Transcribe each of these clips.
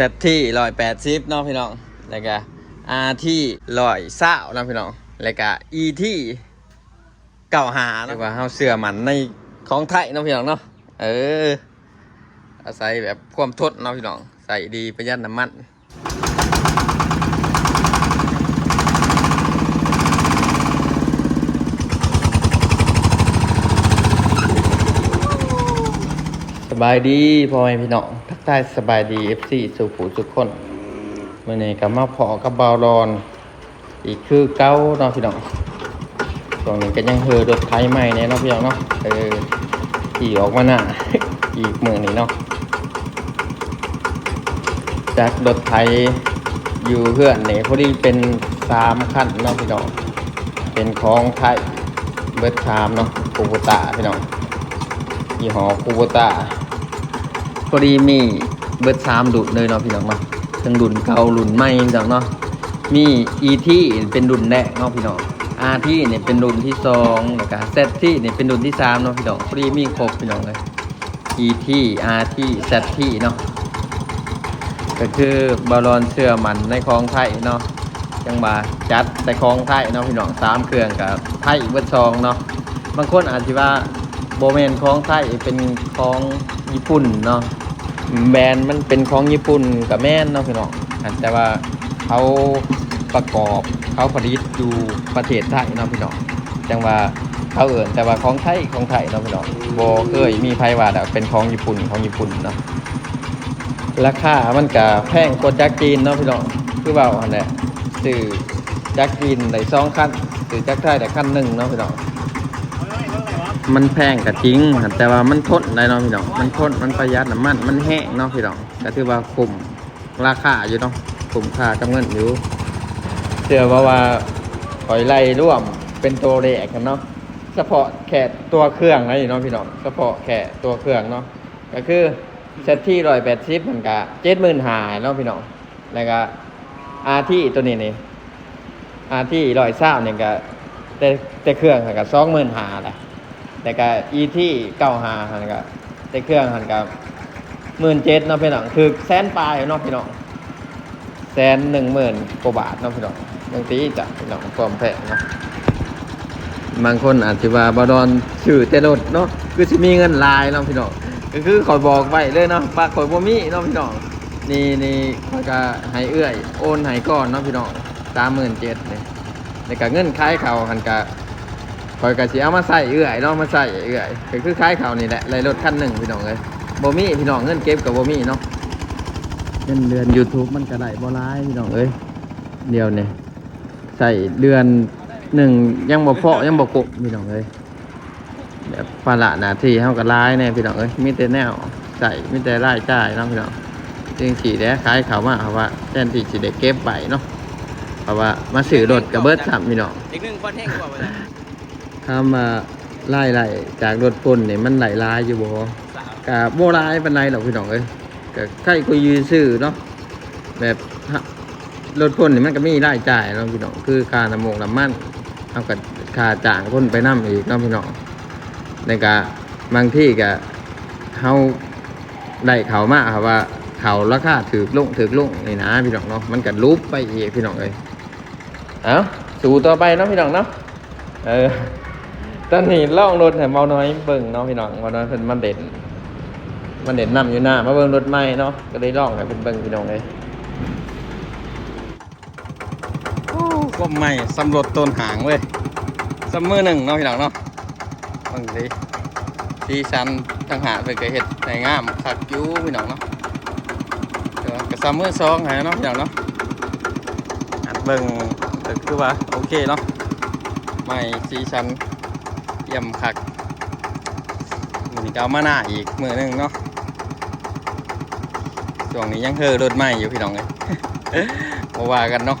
ซตที่ร้อยแปดสิบเนาะพี่น้องแล้วก็อาที่ร้อยเศร้าเนาะพี่น้องแล้วก็อีที่เก่าหาเนาะว่าเฮาเชื่อมันในของไทยเนาะพี่น้องเนาะเอออาศัยแบบความทดเนาะพี่น้องใส่ดีประหยัดน้ำมันสบายดีพ่อแม่พี่น้อง ทักทายสบายดีเอฟซีสุขูสุขคนเมื่อนี้ก็มาพอกับบาวรอน อีกคือเก้าเนาะพี่น้องตรงนี้ก็ยังเฮอรถไทยใหม่เนี่ยเนาะพี่น้องเนาะเออขี่ออกมาหน้าอีกมือนี้เนาะจากรถไทยอยู่เพื่อนเนี่ยพอดีเป็นสามขั้นเนาะพี่น้องเป็นของไทยเบิร์ดชามเนาะปูโบตาพี่น้องยี่ห้อคูโบต้า พอดีมีเบิร์ดสามดุนเลยเนาะพี่น้องเนาทั้งดุนเก่าดุนใหม่พี่น้องเนาะมีอีที่เป็นดุนแรกเนาะพี่น้องอาที่เนี่ยเป็นดุนที่สองแล้วก็เซตที่เนี่ยเป็นดุนที่สามเนาะพี่น้องพอดีมีครบพี่น้องเลยอีที่อาที่เซตที่เนาะก็คือบอลลอนเชื่อมันในของไทยเนาะจังบาจัดแต่ของไทยเนาะพี่น้องสามเครื่องกับไทยเบิร์ดซองเนาะบางคนอาจจะว่าโบแมนของไทยเป็นของญี่ปุ่นเนาะ แบรนด์มันเป็นของญี่ปุ่นกับแม่นเนาะพี่น้องแต่ว่าเขาประกอบเขาผลิตอยู่ประเทศไทยเนาะพี่น้องจังว่าเขาเอิ่นแต่ว่าของไทยของไทยเนาะพี่น้องโบเคยมีไพว่าเป็นของญี่ปุ่นของญี่ปุ่นเนาะราคามันก็แพงกว่าจากจีนเนาะพี่น้องคือเบาอันแหละซื้อจากจีนได้สองคันซื้อจากไทยได้คันหนึ่งเนาะพี่น้อง มันแพงก็จริงครับแต่ว่ามันทนได้เนาะพี่น้องมันทนมันประหยัดน้ำมันมันแห้งเนาะพี่น้องก็ถือว่าคุ้มราคาอยู่เนาะคุ้มค่ากับเงินอยู่เชื่อว่าว่าหอยไล่ร่วมเป็นตัวแรกกันเนาะเฉพาะแค่ตัวเครื่องนะเนาะพี่น้องเฉพาะแค่ตัวเครื่องเนาะก็คือเซตที่ร้อยแปดสิบมันก็เจ็ดหมื่นหาเนาะพี่น้องแล้วก็อาที่ตัวนี้นี่อาที่ร้อยเศร้าเนี่ยก็แต่แต่เครื่องก็สองหมื่นหาแหละ แต่ก็อีที่เก้าหาหันก็ได้เครื่องหันกับหมื่นเจ็ดเนาะพี่น้องคือแสนปลายเนาะพี่น้องแสนหนึ่งหมื่นกว่าบาทเนาะพี่น้องบางทีจะพี่น้องความแพงเนาะบางคนอาจจะว่าบดอนชื่อแต่รถเนาะคือสิมีเงินลายเนาะพี่น้องก็คือขอยบอกไว้เลยเนาะปากขอยบ่มีเนาะพี่น้องนี่นี่ขอยก็ให้เอื้อย โอนให้ก่อนเนาะพี่น้องสามหมื่นเจ็ดเนี่ยในการเงินคล้ายเขาหันกะ คอยกะสิเอามาใส่เอื่อยเนาะมาใส่เอื่อยก็คือคล้ายเขานี่แหละเลยรถคันหนึ่งพี่น้องเลยบ่มีพี่น้องเงินเก็บกับบ่มีเนาะเงินเดือน YouTube มันก็ได้บ่ร้ายพี่น้องเอ้ยเดียวเนี่ยใส่เดือนหนึ่งยังบ่พอยังบ่กบพี่น้องเอ้ยแบบภาระหน้าที่เฮาก็ร้ายแน่พี่น้องเอ้ยมีแต่แนวใส่มีแต่รายจ่ายเนาะพี่น้องจึงสิได้ขายเขามาเพราะว่าแทนที่สิได้เก็บไปเนาะเพราะว่ามาซื้อรถกับเบิดซ้ำพี่น้องอีกหนึ่งคนแห้งกว่าไปแล้ว ถ้ามาไล่ไล่จากรถปนเนี่ยมันไหลลายอยู่บ่สาวกะโบรายเป็นไรหรอกพี่น้องเอ้ยกะใครก็ยืนซื้อเนาะแบบฮะรถปนนี่มันก็มีรายจ่ายเนาะพี่น้องคือค่าน้ำมงน้ำมันเอากับค่าจ้างคนไปนํอีกเนาะพี่น้องในกะบางที่กะเฮาได้เขามาครับว่าเขาราคาถือลงถือลงนี่นะพี่น้องเนาะมันก็รูปไปอีกพี่น้องเอ้ยเอ้าสู่ต่อไปเนาะพี่น้องเนาะเออ ตอนนี้ล่องรถให้เมาน้อยเบิ่งเนาะพี่น้องเมาน้อยเพิ่นมันเด่นมันเด่นนำอยู่หน้ามาเบิ่งรถใหม่เนาะก็เลยล่องให้เพิ่นเบิ่งพี่น้องเลยก็ใหม่สำรวจต้นหางเว้ยซัมเมอหนึ่งเนาะพี่น้องเนาะบางทีที่ชั้นทางหาเพิ่นก็เฮ็ดในงามคักยูพี่น้องเนาะก็ก็ซัมเมอร์สองให้เนาะพี่น้องเนาะอัดเบิ่งก็คือว่า โอเคเนาะไม่สีชัน เยี่ยมคักมือนี้ก็เอามาหน้าอีกมือหนึงเนาะช่วงนี้ยังเฮอรถใหม่อยู่พี่น้องเลยมาว่ากันเนาะ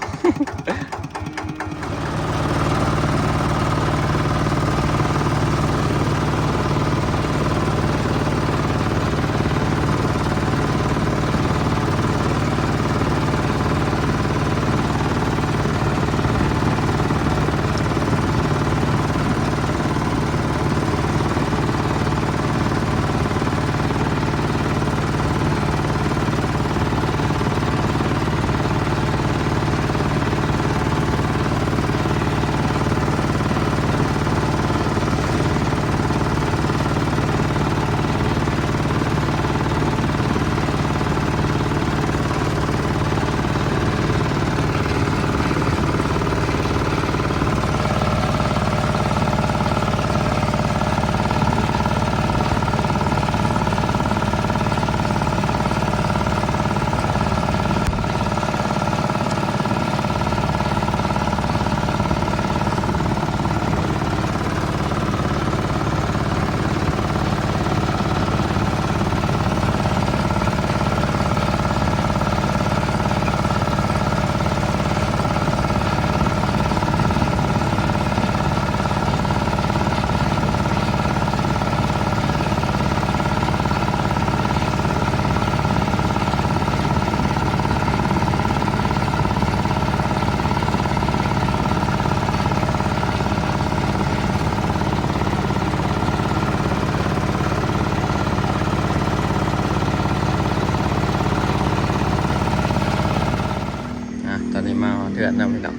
ถื่อนนะพี่น้อง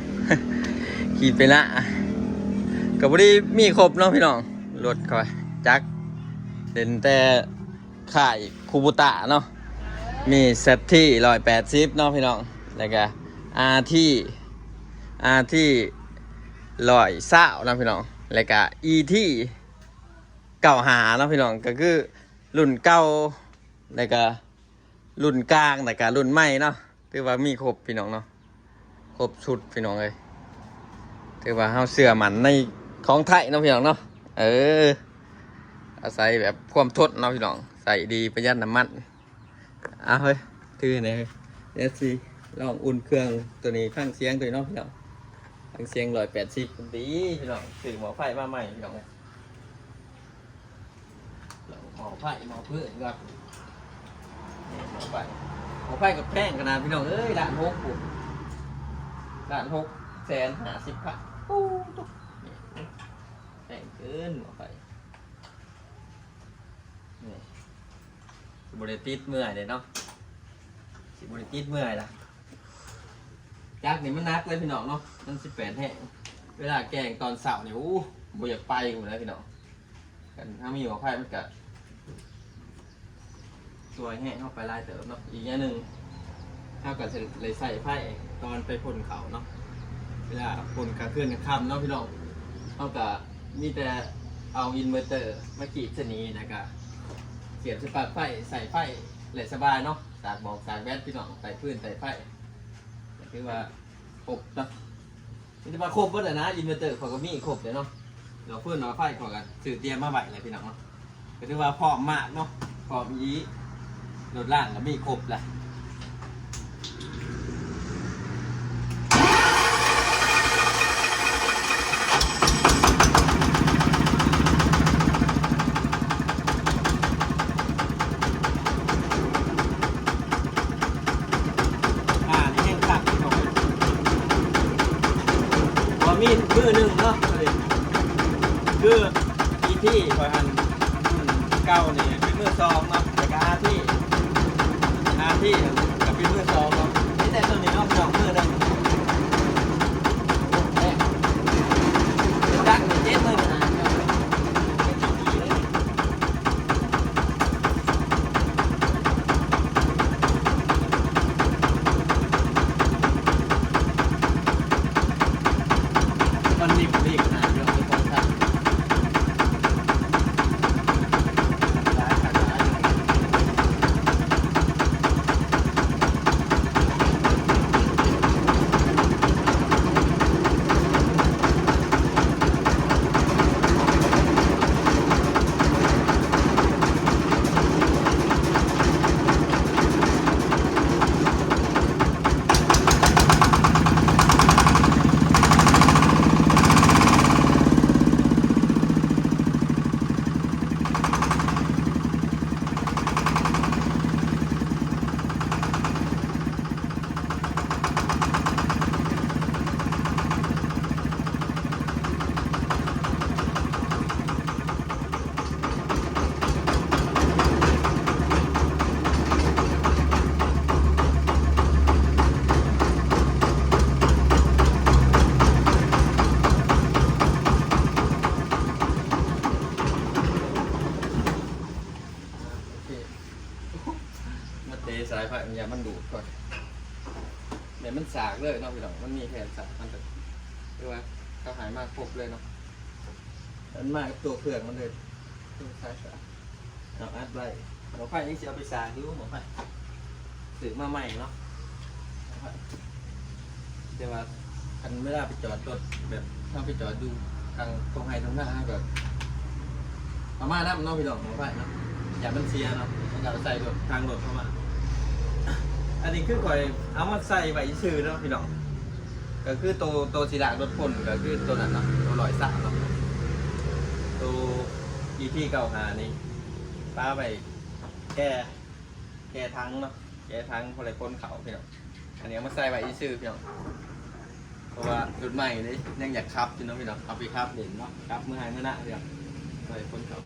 ขี่ไปละกับบรีมีครบเนาะพี่น้องรถคอยจักเห็นแต่ข่ายคูบุตะเนาะมีเซตที่ร้อยแปดสิบเนาะพี่น้องแล้วก็อาที่อาที่ร้อยเศร้าเนาะพี่น้องแล้วก็อีที่เก่าหาเนาะพี่น้องก็คือรุ่นเก่าแล้วก็รุ่นกลางแล้วก็รุ่นใหม่เนาะถือว่ามีครบพี่น้องเนาะ บชุดพี่น้องเลยถือว่าเฮาเสื่อมันในของไทยเนาะพี่น้องเนาะ เออ อาศัยแบบความทนเนาะพี่น้อง ใส่ดีประหยัดน้ำมันอะเฮ้ยถือไหนอยเฮ้ยเดี๋ยวสิลองอุ่นเครื่องตัวนี้ฟังเสียงตัวนี้เนาะพี่น้องฟังเสียงร้อยแปดสิบดีพี่น้องถือหมอไฟมาใหม่พี่น้องเลยหมอไฟหมอเพื่อนก่อนนี่หมอไฟหมอไฟกับแป้งขนาดพี่น้องเอ้ยด่านหกปุ๊บ ด่านหกแสนหาสิบพันโอ้ตุ๊กนี่แพงเกินออกไปนี่สิบริติดเมื่อยเลยเนาะสิบริติดเมื่อยละยักนี่มันนักเลยพี่น้องเนาะมันสิบแปดแห้งเวลาแกงตอนเสาร์เนี่ยอู้บ่อยากไปกูเลยพี่น้องกันถ้ามีหัวไผ่มันก็สวยแห้งเข้าไปลายเติมเนาะอีกอย่างหนึ่งถ้าก็จะเลยใส่ไผ่ ตอนไปพ่นเขาเนาะเวลาคนกลางคืนกลางค่ำเนาะพี่น้องเขาก็มีแต่เอาอินเวอร์เตอร์มากีดชนีนะก็เสียบสปลั๊กไฟใส่ไฟเลยสบายเนาะสากบอกสากแบตพี่น้องใส่พื้นใส่ไฟคือว่าครบเนาะมันจะมาครบเบ่เลยนะอินเวอร์เตอร์เขาก็มีครบเลยเนาะเดี๋ยวพื้นเอาไฟเขากันสื่อเตรียมมาไหวเลยพี่น้องเนาะก็ถือว่าพร้อมมากเนาะพร้อมยี้รถล่างก็มีครบแหละ อ่านี่แห้งขัดพี่น้องพอมีดมือหนึ่งเนาะเลยคืออีที่คอยหันรุ่นเก้านี่เป็นมือสองเนาะแต่ก็อาที่อา ที่กับเป็นมือสองเนาะนี่แต่ตัวนี้เนาะสองมือหนึ่งเอ๊ะดักเจ็ดมือนะเป็นขี้เลย มันรีบรีบนะเรื่องที่คนทำร้ายขาดร้ายโอเคมาเตะสายไฟมันอย่ามันดูด ก่อนเดี๋ยวมันสากเลยเนาะพี่น้องมันมีแผนสากมันแต่คือว่าเขาหายมากครบเลยเนาะมันมากกับตัวเครื่องมันเลยตัวสายสากเอาอัดไว้หมอไฟยังจะเอาไปสากอยู่หมอไฟซื้อมาใหม่เนาะหมอไฟแต่ว่าคันไม่ได้ไปจอดรถแบบถ้าไปจอดดูทางตรงไฮตรงหน้าก็ประมาณนั้นเนาะพี่น้องหมอไฟเนาะอย่ามันเสียเนาะมันจะใส่รถทางรถเข้ามา อันนี้คือก่อยเอามาใส่ไว้ชื่อเนาะพี่น้อง ก็คือโตัวตัวสีดารถพ่นก็คือตัวนั้นเนาะตัวลอยสะเนาะตัวอีที่เก่าหานี่ป้าไปแก้แก้ทั้งเนาะแก้ทั้งพอเลยพ่นเขาพี่น้อง อันนี้เอามาใส่ไว้ชื่อพี่น้อง เพราะว่ารุ่นใหม่เลยยังอยากขับอยู่เนาะพี่น้องเอาไปขับเด่นเนาะขับเมื่อไหร่เมื่อหน้าพี่น้องไปพ่นเขา